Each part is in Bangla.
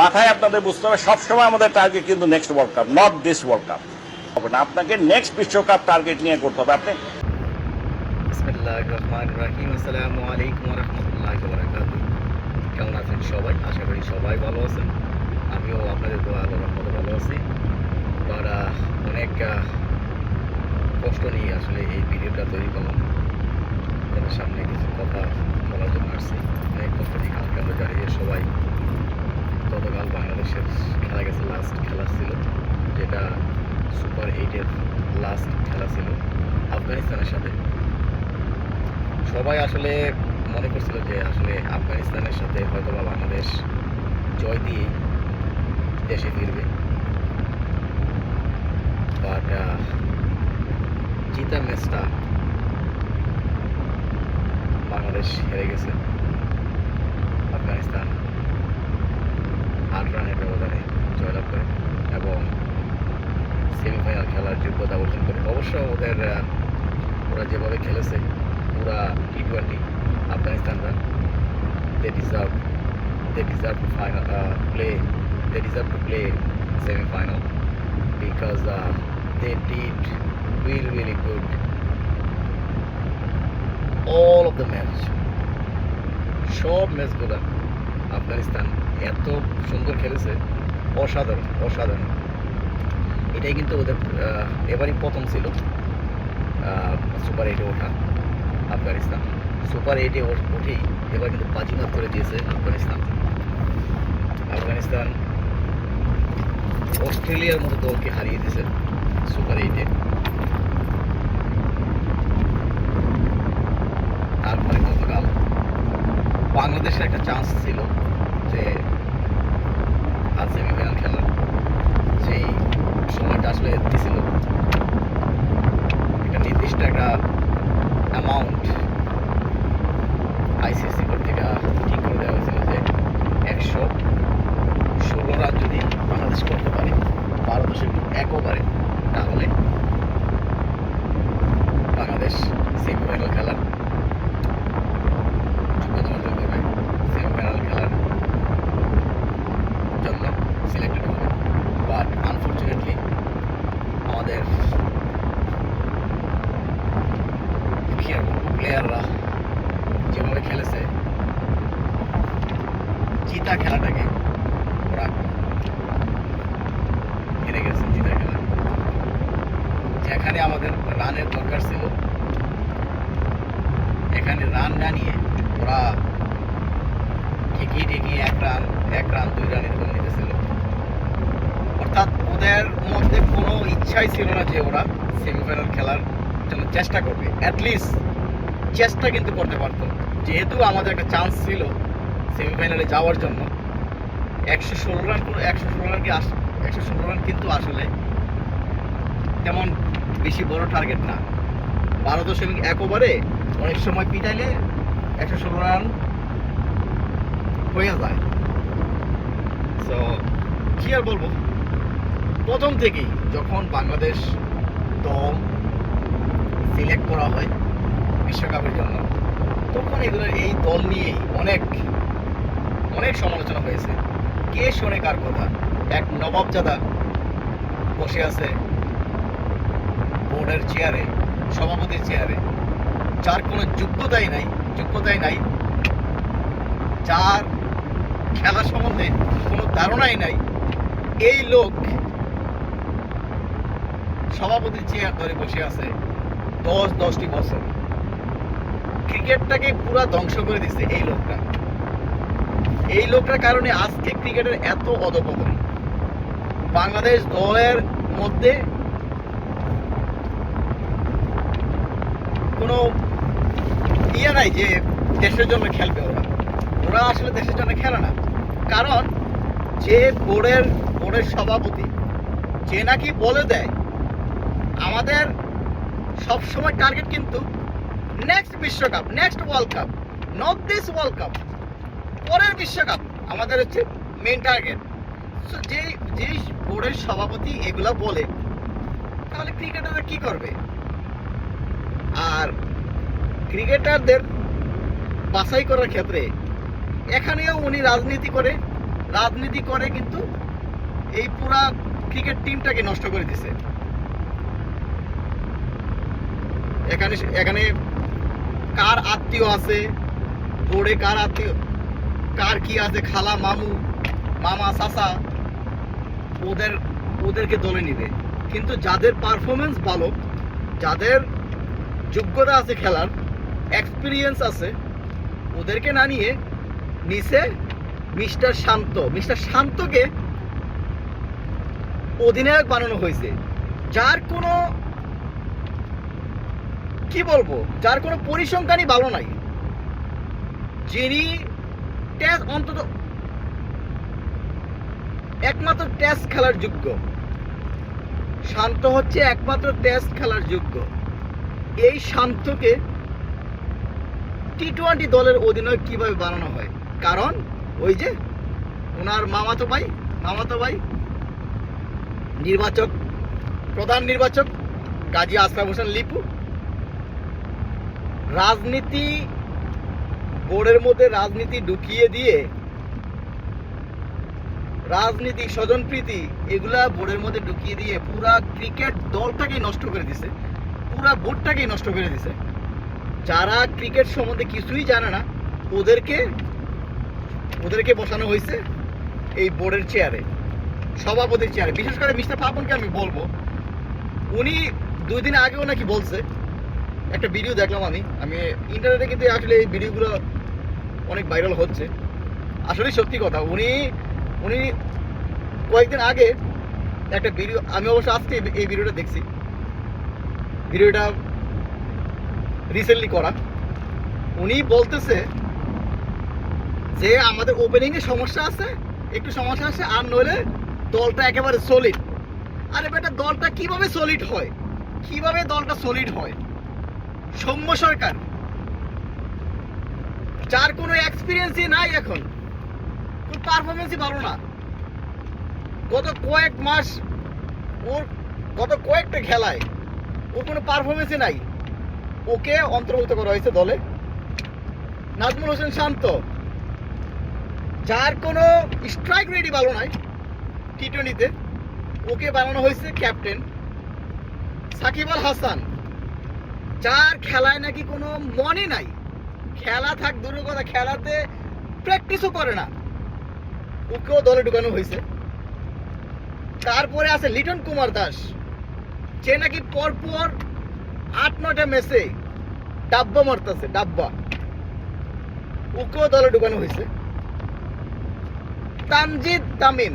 মাথায় আপনাদের বুঝতে হবে, সবসময় আমাদের টার্গেট কিন্তু next world cup not this world cup হবে না আপনাকে নেক্সট বিশ্বকাপ টার্গেট নিয়ে করতে হবে, আপনি। আসসালামু আলাইকুম কেমন আছেন সবাই? আশা করি সবাই ভালো আছেন। আমিও আপনাদের দোয়া আলো রহমতে ভালো আছি। বাট অনেক কষ্ট নিয়ে আসলে এই ভিডিওটা তৈরি করলাম। আপনাদের সামনে কিছু কথা বলার জন্য আসছি। অনেক কষ্ট নিয়ে কালকে আমরা দাঁড়িয়ে সবাই। গতকাল বাংলাদেশের খেলা গেছে লাস্ট খেলা ছিল, যেটা সুপার এইটের লাস্ট খেলা ছিল আফগানিস্তানের সাথে। সবাই আসলে মনে করছিল যে আসলে আফগানিস্তানের সাথে হয়তো বা বাংলাদেশ জয় দিয়ে দেশে ফিরবে। বাট জিতা ম্যাচটা বাংলাদেশ হেরে গেছে, আফগানিস্তান। আট রানের ব্যবধানে জয়লাভ করে এবং সেমিফাইনাল খেলার যোগ্যতা অর্জন করে। অবশ্য ওদের ওরা যেভাবে খেলেছে, পুরা T twenty আফগানিস্তানরা they deserve they deserve final play they deserve to play semifinal because they did really really good all of the match সব ম্যাচগুলো আফগানিস্তান এত সুন্দর খেলেছে। অসাধারণ অসাধারণ। এটাই কিন্তু ওদের এবারই প্রথম ছিল। সুপার এইটে ওঠা আফগানিস্তান। সুপার এইটে উঠেই এবার কিন্তু বাজিমাত করে দিয়েছে আফগানিস্তান। আফগানিস্তান অস্ট্রেলিয়ার মতো দলকে হারিয়ে দিয়েছে সুপার এইটে। তারপরে গতকাল বাংলাদেশের একটা চান্স ছিল। যে আজ সেমিফাইনাল খেলার সেই সময়টা আসলে দিছিল। একটা নির্দিষ্ট একটা অ্যামাউন্ট আইসিসি কর্তৃক ঠিক করে দেওয়া হয়েছিল যে একশো ষোলো রান যদি বাংলাদেশ করতে পারে, বারো একও পারে তাহলে বাংলাদেশ সেমিফাইনাল খেলার যোগ্যতা অর্জন করবে সেমিফাইনাল খেলার জন্য সিলেক্টেড হবে বাট আনফর্চুনেটলি আমাদের কি আর বলব প্লেয়াররা যেভাবে খেলেছে জিতা খেলাটাকে হেরে গেছে, জিতা খেলা। যেখানে আমাদের রানের দরকার ছিল, এখানে রান না নিয়ে ওরা ঠেকিয়ে ঠেকিয়ে এক রান এক রান, দুই রান এরকম নিতেছিল। অর্থাৎ ওদের মধ্যে কোনো ইচ্ছাই ছিল না যে ওরা সেমিফাইনাল খেলার জন্য চেষ্টা করবে। অ্যাটলিস্ট চেষ্টা কিন্তু করতে পারতো। যেহেতু আমাদের একটা চান্স ছিল সেমিফাইনালে যাওয়ার জন্য। একশো ষোলো রান একশো ষোলো রান কি আস- একশো ষোলো রান কিন্তু আসলে তেমন বেশি বড় টার্গেট না। বারো দশমিক এক ওভারে অনেক সময় পিটাইলে একশো ষোলো রান হয়ে যায়। তো কি আর বলব? প্রথম থেকেই যখন বাংলাদেশ দল সিলেক্ট করা হয় বিশ্বকাপের জন্য, তখন এগুলো এই দল নিয়েই অনেক অনেক সমালোচনা হয়েছে। কে শোনে কার কথা? এক নবাবজাদা বসে আছে বোর্ডের চেয়ারে সভাপতির চেয়ারে যার কোনো যোগ্যতাই নাই যোগ্যতাই নাই। যার খেলা সম্বন্ধে কোনো ধারণাই নাই। এই লোক সভাপতির চেয়ার ধরে বসে আছে দশ দশটি বছর। ক্রিকেটটাকে পুরা ধ্বংস করে দিচ্ছে এই লোকটা। এই লোকটার কারণে আজকে ক্রিকেটের এত অধপতন। বাংলাদেশ দলের মধ্যে কোনো ইয়ে নাই যে দেশের জন্য খেলবে ওরা। ওরা আসলে দেশের জন্য খেলে না। কারণ যে বোর্ডের বোর্ডের সভাপতি, যে নাকি বলে দেয়, আমাদের সব সময় টার্গেট কিন্তু নেক্সট বিশ্বকাপ next world cup not this world cup পরের বিশ্বকাপ, আমাদের হচ্ছে মেন টার্গেট যে যে বোর্ডের সভাপতি এগুলা বলে, তাহলে ক্রিকেটাররা কি করবে? আর ক্রিকেটারদের বাছাই করার ক্ষেত্রে, এখানেও উনি রাজনীতি করে রাজনীতি করে কিন্তু এই পুরা ক্রিকেট টিমটাকে নষ্ট করে দিছে। এখানে এখানে কার আত্মীয় আছে? বোর্ডে কার আত্মীয় কার কি আছে? খালা, মামু, মামা, চাচা, ওদের, ওদেরকে দলে নিবে। কিন্তু যাদের পারফরমেন্স ভালো, যাদের যোগ্যতা আছে খেলার এক্সপিরিয়েন্স আছে, ওদেরকে না নিয়ে নিচে মিস্টার শান্ত, মিস্টার শান্তকে অধিনায়ক বানানো হয়েছে। যার কোনো, কি বলব? যার কোনো পরিসংখ্যানই ভালো নাই। যিনি টেস্ট অন্তত একমাত্র টেস্ট খেলার যোগ্য। শান্ত হচ্ছে একমাত্র টেস্ট খেলার যোগ্য। এই শান্তকে টি টোয়েন্টি দলের অধিনায়ক কীভাবে বানানো হয়? কারণ ওই যে ওনার মামাতো ভাই মামাতো ভাই, নির্বাচক, প্রধান নির্বাচক কাজী আশরাফ হোসেন লিপু। রাজনীতি বোর্ডের মধ্যে রাজনীতি ঢুকিয়ে দিয়ে রাজনীতি, স্বজনপ্রীতি এগুলা বোর্ডের মধ্যে ঢুকিয়ে দিয়ে পুরা ক্রিকেট দলটাকেই নষ্ট করে দিছে। পুরা বোর্ডটাকেই নষ্ট করে দিছে। যারা ক্রিকেট সম্বন্ধে কিছুই জানে না, ওদেরকে ওদেরকে বসানো হয়েছে এই বোর্ডের চেয়ারে সভাপতির চেয়ারে বিশেষ করে মিস্টার পাপনকে আমি বলব, উনি দুই দিন আগেও নাকি বলছে, একটা ভিডিও দেখলাম আমি। আমি ইন্টারনেটে কিন্তু আসলে এই ভিডিওগুলো অনেক ভাইরাল হচ্ছে। আসলে সত্যি কথা, উনি উনি কয়েকদিন আগে একটা ভিডিও আমি অবশ্য আজকে এই- ভিডিওটা দেখছি। ভিডিওটা রিসেন্টলি করা। উনি বলতেছে যে, আমাদের ওপেনিং এ সমস্যা আছে, একটু সমস্যা আছে, আর নইলে দলটা একেবারে সলিড আরে বেটা, দলটা কীভাবে সলিড হয়? কীভাবে দলটা সলিড হয়? সৌম্য সরকার যার কোনো এক্সপিরিয়েন্সই নাই এখন। ওর পারফরমেন্সই ভালো না। গত কয়েক মাস ওর গত কয়েকটা খেলায় ওর কোনো পারফরমেন্সই নাই। ওকে অন্তর্ভুক্ত করা হয়েছে দলে। নাজমুল হোসেন শান্ত, যার কোনো স্ট্রাইক রেডি ভালো নাই টি টোয়েন্টিতে ওকে বানানো হয়েছে ক্যাপ্টেন সাকিব আল হাসান, যার খেলায় নাকি কোনো মনে নাই। খেলা থাক, দূরের কথা, খেলাতে প্র্যাকটিসও করে না। ওকেও দলে ঢুকানো হয়েছে। তারপরে আছে লিটন কুমার দাস। যে নাকি পরপর আট, নয়টা ম্যাচে ডাব্বা মারতেছে, ডাব্বা। ওকেও দলে ঢুকানো হয়েছে। তামজিদ তামিম,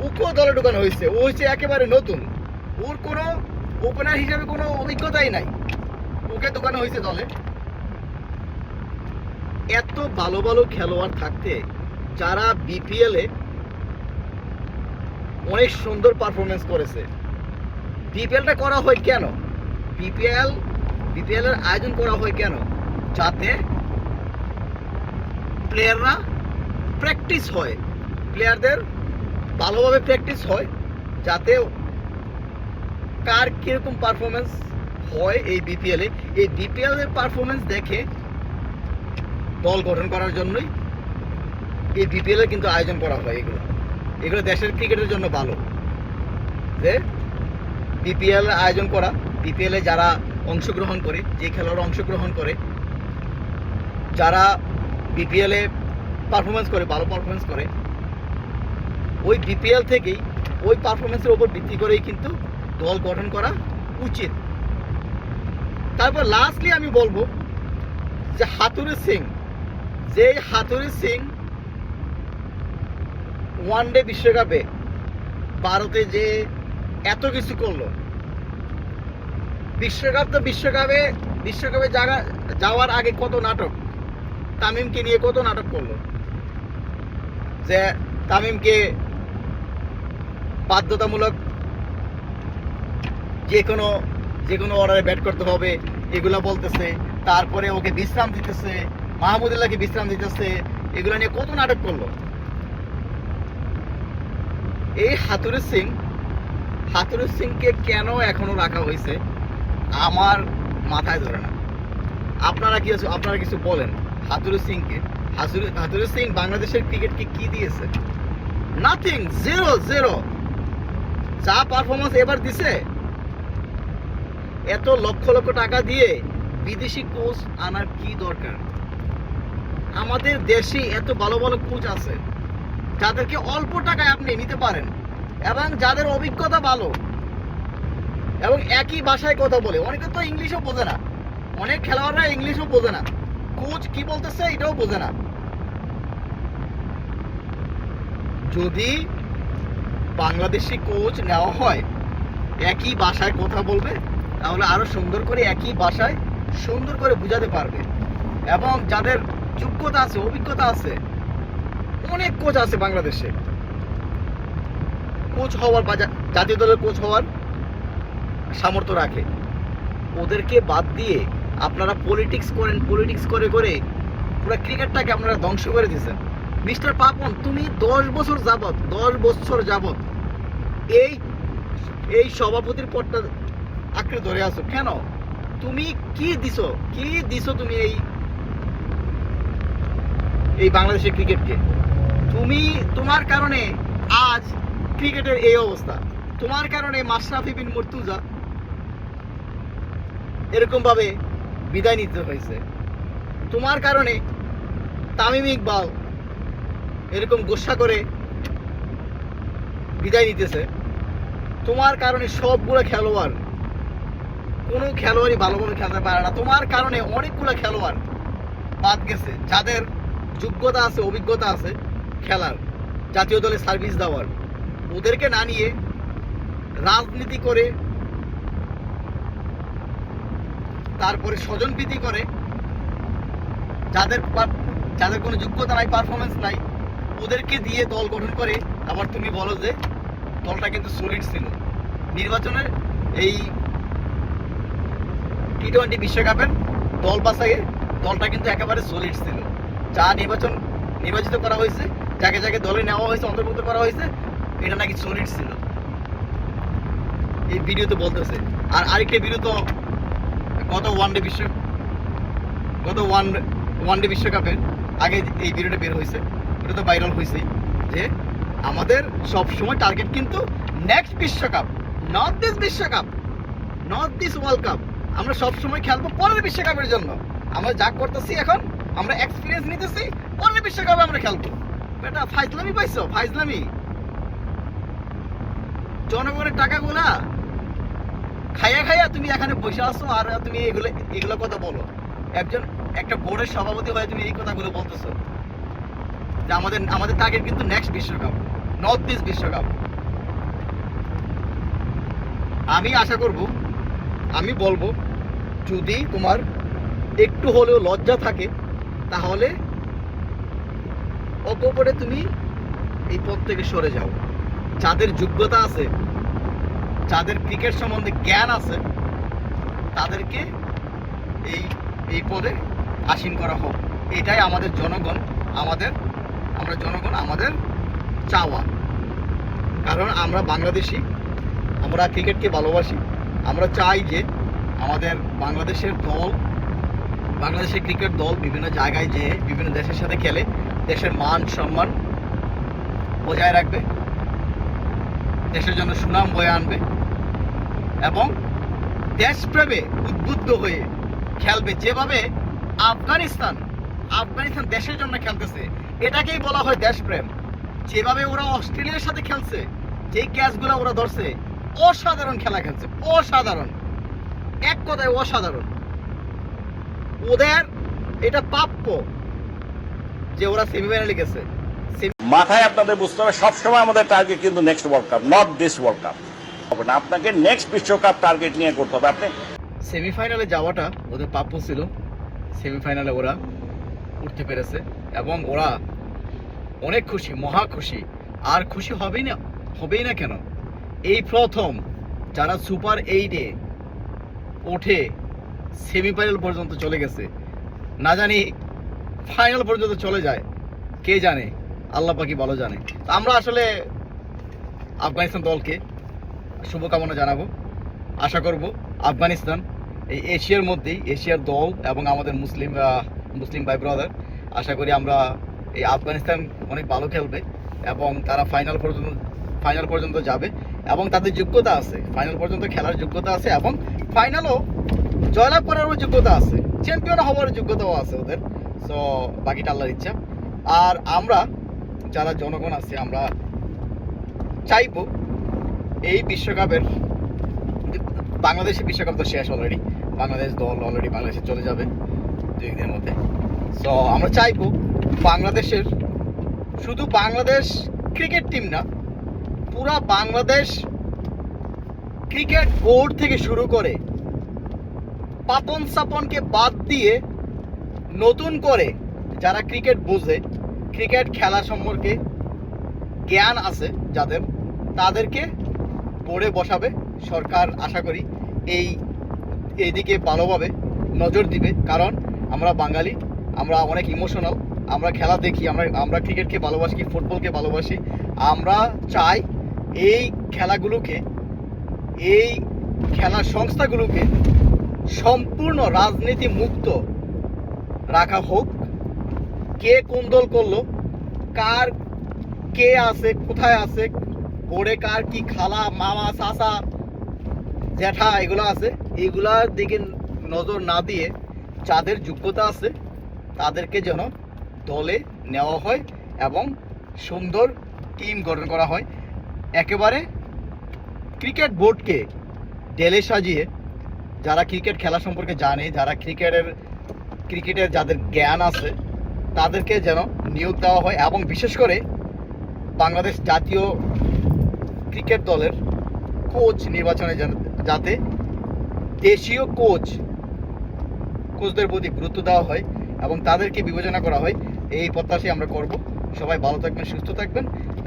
ওকেও দলে ঢুকানো হয়েছে। ও হচ্ছে একেবারে নতুন। ওর কোনো ওপেনার হিসেবে কোনো অভিজ্ঞতাই নাই। ওকে ঢুকানো হয়েছে দলে। এত ভালো ভালো খেলোয়াড় থাকতে যারা বিপিএল অনেক সুন্দর পারফরমেন্স করেছে। বিপিএলটা করা হয় কেন? বিপিএল বিপিএল এর আয়োজন করা হয় কেন? যাতে প্লেয়াররা প্র্যাকটিস হয়। প্লেয়ারদের ভালোভাবে প্র্যাকটিস হয়, যাতে কার কীরকম পারফরমেন্স হয় এই বিপিএল এই বিপিএল এর পারফরমেন্স দেখে দল গঠন করার জন্যই এই বিপিএল এর কিন্তু আয়োজন করা হয় এগুলো। এগুলো দেশের ক্রিকেটের জন্য ভালো। যে বিপিএল আয়োজন করা বিপিএল যারা অংশগ্রহণ করে, যে খেলোয়াড় অংশগ্রহণ করে, যারা বিপিএল পারফরমেন্স করে, ভালো পারফরমেন্স করে, ওই বিপিএল থেকেই ওই পারফরমেন্সের উপর ভিত্তি করেই কিন্তু দল গঠন করা উচিত। তারপর লাস্টলি আমি বলব যে হাতুরি সিং যে হাতুরি সিং ওয়ান ডে বিশ্বকাপে ভারতে যে এত কিছু করল। বিশ্বকাপ তো বিশ্বকাপে বিশ্বকাপে জায়গা যাওয়ার আগে কত নাটক, তামিমকে নিয়ে কত নাটক করল। যে তামিমকে বাধ্যতামূলক যে কোনো যে কোনো অর্ডারে ব্যাট করতে হবে, এগুলা বলতেছে, তারপরে ওকে বিশ্রাম দিতেছে মাহমুদুল্লাহকে বিশ্রাম দিতেছে, এগুলো নিয়ে কত নাটক করল? এই হাতুরে সিং হাতুরে সিংকে কেন এখনও রাখা হয়েছে? আমার মাথায় ধরে না। আপনারা কি আছে আপনারা কিছু বলেন হাতুরে সিংকে। হাতুরে হাতুরে সিং বাংলাদেশের ক্রিকেটকে কি দিয়েছে? নাথিং জিরো জিরো যা পারফরমেন্স এবার দিছে, এত লক্ষ লক্ষ টাকা দিয়ে বিদেশি কোচ আনার কি দরকার? আমাদের দেশে এত ভালো ভালো কোচ আছে। যাদেরকে অল্প টাকায় আপনি নিতে পারেন এবং যাদের অভিজ্ঞতা ভালো এবং একই ভাষায় কথা বলে। অনেকে তো ইংলিশও বোঝে না। অনেক খেলোয়াড়রা ইংলিশও বোঝে না। কোচ কি বলতেছে এটাও বোঝে না। যদি বাংলাদেশি কোচ নেওয়া হয়, একই ভাষায় কথা বলবে, তাহলে আরও সুন্দর করে একই ভাষায় সুন্দর করে বুঝাতে পারবে। এবং যাদের যোগ্যতা আছে, অভিজ্ঞতা আছে। অনেক কোচ আছে বাংলাদেশে। কোচ হওয়ার বা জাতীয় দলের কোচ হওয়ার সামর্থ্য রাখে। ওদেরকে বাদ দিয়ে আপনারা পলিটিক্স করেন পলিটিক্স করে করে পুরো ক্রিকেটটাকে আপনারা ধ্বংস করে দিয়েছেন। মিস্টার পাপন, তুমি দশ বছর যাবৎ, দশ বছর যাবৎ এই এই সভাপতির পদটা আঁকড়ে ধরে আছো। কেন? তুমি কি দিছো? কি দিছো তুমি এই এই বাংলাদেশের ক্রিকেটকে। তুমি, তোমার কারণে আজ ক্রিকেটের এই অবস্থা। তোমার কারণে মাশরাফি বিন মুর্তুজা এরকম ভাবে বিদায় নিতে হয়েছে। তোমার কারণে তামিম ইকবাল এরকম গোসা করে বিদায় নিতেছে। তোমার কারণে সবগুলো খেলোয়াড়, কোনো খেলোয়াড়ই ভালোভাবে খেলতে পারে না। তোমার কারণে অনেকগুলো খেলোয়াড় বাদ গেছে, যাদের যোগ্যতা আছে, অভিজ্ঞতা আছে খেলার, জাতীয় দলে সার্ভিস দেওয়ার। ওদেরকে না নিয়ে রাজনীতি করে, তারপরে স্বজনপ্রীতি করে, যাদের যাদের কোনো যোগ্যতা নাই পারফরমেন্স নাই, ওদেরকে দিয়ে দল গঠন করে, আবার তুমি বলো যে দলটা কিন্তু সলিড ছিল। নির্বাচনের এই টি টোয়েন্টি বিশ্বকাপের দল বাছাইয়ে দলটা কিন্তু একেবারে সলিড ছিল। যা নির্বাচন নির্বাচিত করা হয়েছে, যাকে যাকে দলে নেওয়া হয়েছে, অন্তর্ভুক্ত করা হয়েছে, এটা নাকি সলিড ছিল। এই ভিডিওতে বলতেছে। আর আরেকটা ভিডিও তো গত ওয়ান ডে বিশ্ব গত ওয়ান ওয়ান ডে বিশ্বকাপে আগে এই ভিডিওটা বের হয়েছে। ওটা তো ভাইরাল হয়েছে যে আমাদের সব সময় টার্গেট কিন্তু নেক্সট বিশ্বকাপ নট দিস বিশ্বকাপ নট দিস ওয়ার্ল্ড কাপ আমরা সব সময় খেলব পরের বিশ্বকাপের জন্য। আমরা যা করতেছি এখন আমরা এক্সপিরিয়েন্স নিতেছি পরের বিশ্বকাপে আমরা খেলব। বেটা, ফাইজলামি পাইছো? ফাইজলামি? জনগণের টাকাগুলা খাইয়া খাইয়া তুমি এখানে বসে আসো আর তুমি এগুলো এগুলো কথা বলো। একজন একটা বোর্ডের সভাপতি হয়ে তুমি এই কথাগুলো বলতেছো। যে আমাদের আমাদের টার্গেট কিন্তু নেক্সট বিশ্বকাপ নর্থ ইস্ট বিশ্বকাপ। আমি আশা করব, আমি বলব, যদি তোমার একটু হলেও লজ্জা থাকে তাহলে অকপরে তুমি এই পথ থেকে সরে যাও। যাদের যোগ্যতা আছে, যাদের ক্রিকেট সম্বন্ধে জ্ঞান আছে, তাদেরকে এই এই পদে আসীন করা হোক। এটাই আমাদের জনগণ, আমাদের, আমরা জনগণ, আমাদের চাওয়া। কারণ আমরা বাংলাদেশি, আমরা ক্রিকেটকে ভালোবাসি। আমরা চাই যে আমাদের বাংলাদেশের দল বাংলাদেশের ক্রিকেট দল বিভিন্ন জায়গায় যেয়ে বিভিন্ন দেশের সাথে খেলে, দেশের মান, সম্মান বজায় রাখবে, দেশের জন্য সুনাম বয়ে আনবে এবং দেশপ্রেমে উদ্বুদ্ধ হয়ে খেলবে। যেভাবে আফগানিস্তান আফগানিস্তান দেশের জন্য খেলতেছে, এটাকেই বলা হয় দেশপ্রেম। যেভাবে ওরা অস্ট্রেলিয়ার সাথে খেলছে যে ক্যাচগুলো ওরা ধরছে, অসাধারণ খেলা খেলছে, অসাধারণ। এক কথায় অসাধারণ। ওদের এটা প্রাপ্য যে ওরা সেমিফাইনালে গেছে। মাথায় আপনাদের বুঝতে হবে সবসময় আমাদের টার্গেট কিন্তু next world cup not this world cup হবে না আপনাকে নেক্সট বিশ্বকাপ টার্গেট নিয়ে করতে হবে। আপনি সেমিফাইনালে যাওয়াটা ওদের প্রাপ্য ছিল। সেমিফাইনালে ওরা উঠতে পেরেছে এবং ওরা অনেক খুশি মহা খুশি। আর খুশি হবেই না হবেই না কেন? এই প্রথম যারা সুপার এইটে ওঠে সেমিফাইনাল পর্যন্ত চলে গেছে। না জানি ফাইনাল পর্যন্ত চলে যায়। কে জানে? আল্লাহ পাকি ভালো জানে। আমরা আসলে আফগানিস্তান দলকে শুভকামনা জানাব। আশা করব আফগানিস্তান এই এশিয়ার মধ্যেই, এশিয়ার দল এবং আমাদের মুসলিম মুসলিম ভাই ব্রাদার আশা করি আমরা এই আফগানিস্তান অনেক ভালো খেলবে এবং তারা ফাইনাল পর্যন্ত ফাইনাল পর্যন্ত যাবে এবং তাদের যোগ্যতা আছে। ফাইনাল পর্যন্ত খেলার যোগ্যতা আছে এবং ফাইনালও জয়লাভ করারও যোগ্যতা আছে চ্যাম্পিয়ন হওয়ার যোগ্যতাও আছে ওদের। সো বাকিটা আল্লাহর ইচ্ছা। আর আমরা যারা জনগণ আছে, আমরা চাইব এই বিশ্বকাপের বাংলাদেশের বিশ্বকাপ তো শেষ অলরেডি বাংলাদেশ দল অলরেডি বাংলাদেশে চলে যাবে দুই দিনের মধ্যে। সো আমরা চাইব বাংলাদেশের, শুধু বাংলাদেশ ক্রিকেট টিম না, পুরা বাংলাদেশ ক্রিকেট বোর্ড থেকে শুরু করে পাপন সাপনকে বাদ দিয়ে নতুন করে যারা ক্রিকেট বোঝে, ক্রিকেট খেলা সম্পর্কে জ্ঞান আছে যাদের, তাদেরকে বোর্ডে বসাবে সরকার আশা করি এই, এইদিকে ভালোভাবে নজর দিবে। কারণ আমরা বাঙালি, আমরা অনেক ইমোশনাল আমরা খেলা দেখি, আমরা আমরা ক্রিকেটকে ভালোবাসি, ফুটবলকে ভালোবাসি। আমরা চাই এই খেলাগুলোকে, এই খেলার সংস্থাগুলোকে সম্পূর্ণ রাজনীতি মুক্ত রাখা হোক। কে কোন দল করল? কার কে আছে? কোথায় আছে? বোর্ডে কার কি খালা, মামা, চাচা জ্যাঠা এগুলো আছে। এগুলার দিকে নজর না দিয়ে যাদের যোগ্যতা আছে, তাদেরকে যেন দলে নেওয়া হয় এবং সুন্দর টিম গঠন করা হয়। একেবারে ক্রিকেট বোর্ডকে ডেলে সাজিয়ে যারা ক্রিকেট খেলা সম্পর্কে জানে, যারা ক্রিকেটের ক্রিকেটের যাদের জ্ঞান আছে, তাদেরকে যেন নিয়োগ দেওয়া হয় এবং বিশেষ করে বাংলাদেশ জাতীয় ক্রিকেট দলের কোচ নির্বাচনে যাতে দেশীয় কোচ, কোচদের প্রতি গুরুত্ব দেওয়া হয় এবং তাদেরকে বিবেচনা করা হয়, এই প্রত্যাশাই আমরা করব। সবাই ভালো থাকবেন, সুস্থ থাকবেন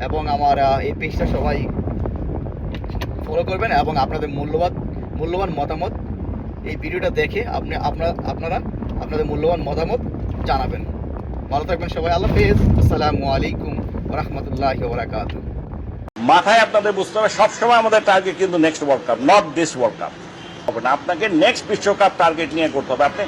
এবং আমার এই পেজটা সবাই ফলো করবেন এবং আপনাদের মূল্যবান মূল্যবান মতামত এই ভিডিওটা দেখে আপনি আপনার আপনারা আপনাদের মূল্যবান মতামত জানাবেন। ভালো থাকবেন সবাই, আল্লাহ হাফেজ। আসসালামু আলাইকুম রহমতুল্লাহ বারাকাতু মাথায় আপনাদের বুঝতে হবে, সবসময় আমাদের টার্গেট কিন্তু next world cup not this world cup আপনাকে নেক্সট বিশ্বকাপ টার্গেট নিয়ে করতে হবে। আপনি